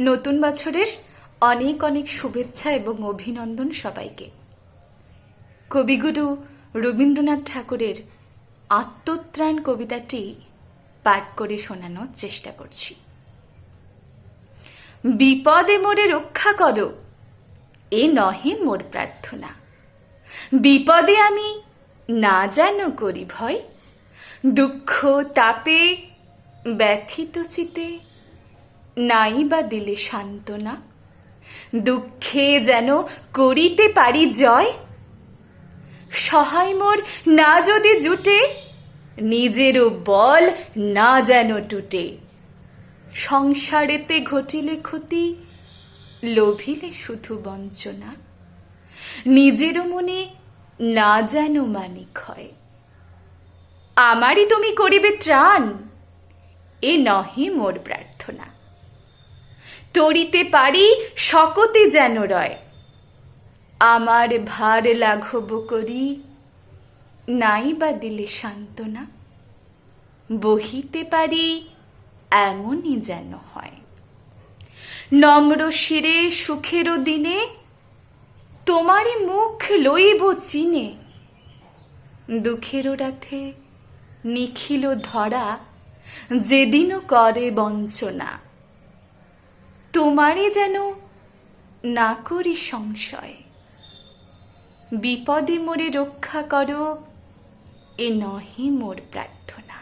নতুন বছরের অনেক অনেক শুভেচ্ছা এবং অভিনন্দন সবাইকে। কবিগুরু রবীন্দ্রনাথ ঠাকুরের আত্মত্রাণ কবিতাটি পাঠ করে শোনানোর চেষ্টা করছি। বিপদে মোরে রক্ষা করো, এ নহে মোর প্রার্থনা। বিপদে আমি না যেন করি ভয়, দুঃখ তাপে ব্যথিত চিতে নাই বা দিলে সান্ত্বনা? দুঃখে যেন করিতে পারি জয়? সহায় মোর না যদি জুটে, নিজেরও বল না যেন টুটে। সংসারেতে ঘটিলে ক্ষতি, লোভিলে শুধু বঞ্চনা। নিজেরও মনে না যেন মানিক হয়। আমারই তুমি করিবে ত্রাণ, এ নহে মোর প্রার্থনা। তরিতে পারি, শকতে যেন রয়। আমার ভার লাঘব করি, নাই বা দিলে সান্ত্বনা। বহিতে পারি, এমনই যেন হয়। নম্র শিরে সুখেরও দিনে, তোমারই মুখ লইব চিনে। দুঃখেরও রাতে নিখিল ধরা, যেদিনও করে বঞ্চনা। তোমারে যেন না করি সংশয়। বিপদে মোরে রক্ষা করো এ নহে মোর প্রার্থনা।